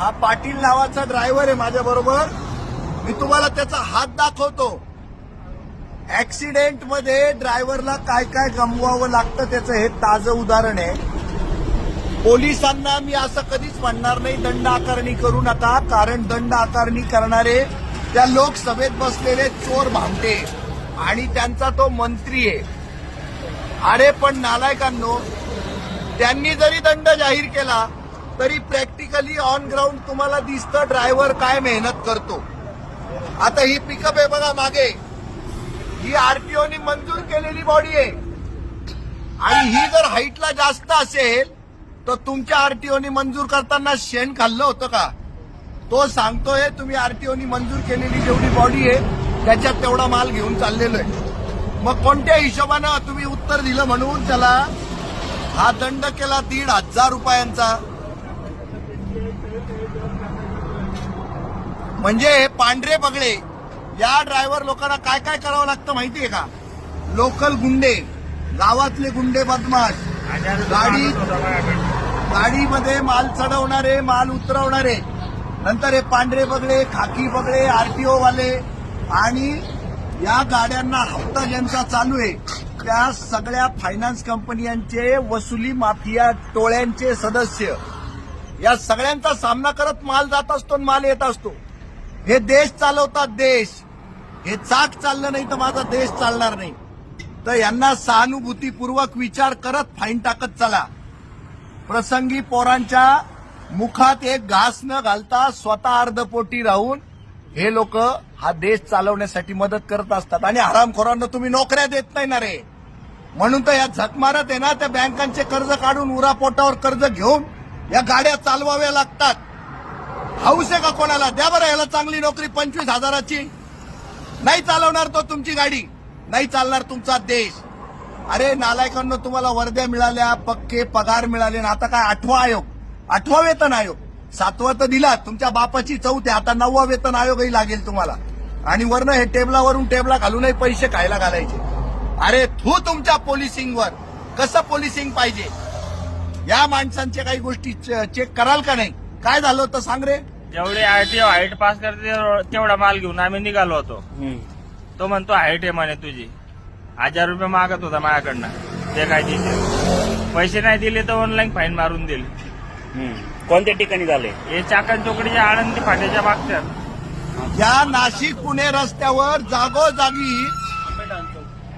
हा पाटील नावाचा ड्रायव्हर आहे माझ्या बरोबर. मी तुम्हाला त्याचा हात दाखवतो. ऍक्सिडेंटमध्ये ड्रायव्हरला काय काय गमवावं लागतं त्याचं हे ताजं उदाहरण आहे. पोलिसांना मी असं कधीच म्हणणार नाही दंड आकारणी करू नका कारण दंड आकारणी करणारे त्या लोकसभेत बसलेले चोर भामटे आणि त्यांचा तो मंत्री आहे. अरे पण नालायकांनो त्यांनी जरी दंड जाहीर केला तरी प्रॅक्टिकली ऑन ग्राउंड तुम्हाला दिसतं ड्रायव्हर काय मेहनत करतो. आता ही पिकअप आहे बघा मागे. ही आरटीओनी मंजूर केलेली बॉडी आहे. आणि ही जर हाईटला जास्त असेल तर तुमच्या आरटीओनी मंजूर करताना शेण खाल्लं होतं का? तो सांगतोय तुम्ही आरटीओनी मंजूर केलेली जेवढी बॉडी आहे त्याच्यात तेवढा माल घेऊन चाललेलो आहे. मग कोणत्या हिशोबानं तुम्ही उत्तर दिलं म्हणून? त्याला हा दंड केला दीड हजार रुपयांचा. म्हणजे हे पांढरे बगळे या ड्रायव्हर लोकांना काय काय करावं लागतं माहितीये का? लोकल गुंडे गावातले गुंडे बदमाश गाडी गाडीमध्ये माल चढवणारे माल उतरवणारे नंतर हे पांढरे बगळे खाकी बगळे आरटीओ वाले आणि या गाड्यांना हप्ता ज्यांचा चालू आहे त्या सगळ्या फायनान्स कंपन्यांचे वसुली माफिया टोळ्यांचे सदस्य. या सगळ्यांचा सामना करत माल जात असतो आणि माल येत असतो. हे देश चालवतात देश. हे चाक चाललं नाही तर माझा देश चालणार नाही. तर यांना सहानुभूतीपूर्वक विचार करत फाईन टाकत चला. प्रसंगी पोरांच्या मुखात एक घास न घालता स्वतः अर्धपोटी राहून हे लोक हा देश चालवण्यासाठी मदत करत असतात. आणि हरामखोरांना तुम्ही नोकऱ्या देत नाही ना रे. म्हणून तर या झकमारत आहे ना त्या बँकांचे कर्ज काढून उरापोटावर कर्ज घेऊन या गाड्या चालवाव्या लागतात. हाऊस आहे का कोणाला? द्या बरं याला चांगली नोकरी पंचवीस हजाराची. नाही चालवणार तो तुमची गाडी. नाही चालणार तुमचा देश. अरे नालायकांना तुम्हाला वर्ध्या मिळाल्या पक्के पगार मिळाले. ना आता काय आठवा आयोग? आठवा वेतन आयोग. सातवा तर दिला. तुमच्या बापाची चौथ्या आता नववा वेतन आयोगही लागेल तुम्हाला. आणि वरनं हे टेबलावरून टेबला घालूनही पैसे खायला घालायचे. अरे थू तुमच्या पोलिसिंगवर कसं पोलिसिंग पाहिजे? या माणसांच्या काही गोष्टी च- चेक कराल का नाही? काय झालं होतं सांग रे? जेवढे आरटीओ हाईट पास करते तेवढा माल घेऊन आम्ही निघालो होतो. तो म्हणतो हाईट आहे म्हणे तुझी. हजार रुपये मागत होता माझ्याकडनं. ते काय दिले पैसे नाही दिले तर ऑनलाईन फाईन मारून दिले कोणत्या ठिकाणी झाले? हे चाकण चोकडीच्या आळंदी फाट्याच्या मागच्या. या नाशिक पुणे रस्त्यावर जागोजागी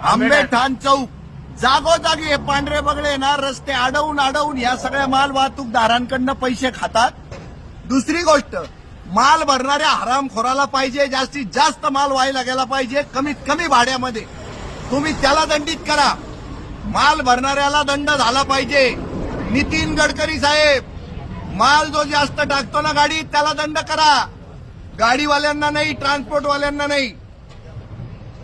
आंबेठाण चौक. जागोजागी हे पांढरे बगळे ना रस्ते अडवून अडवून या सगळ्या माल वाहतूकदारांकडनं पैसे खातात. दुसरी गोष्ट माल भरणाऱ्या हरामखोराला पाहिजे जास्तीत जास्त माल व्हायला गेला पाहिजे कमीत कमी भाड्यामध्ये. तुम्ही त्याला दंडित करा. माल भरणाऱ्याला दंड झाला पाहिजे. नितीन गडकरी साहेब माल जो जास्त टाकतो ना गाडीत त्याला दंड करा. गाडीवाल्यांना नाही ट्रान्सपोर्टवाल्यांना नाही.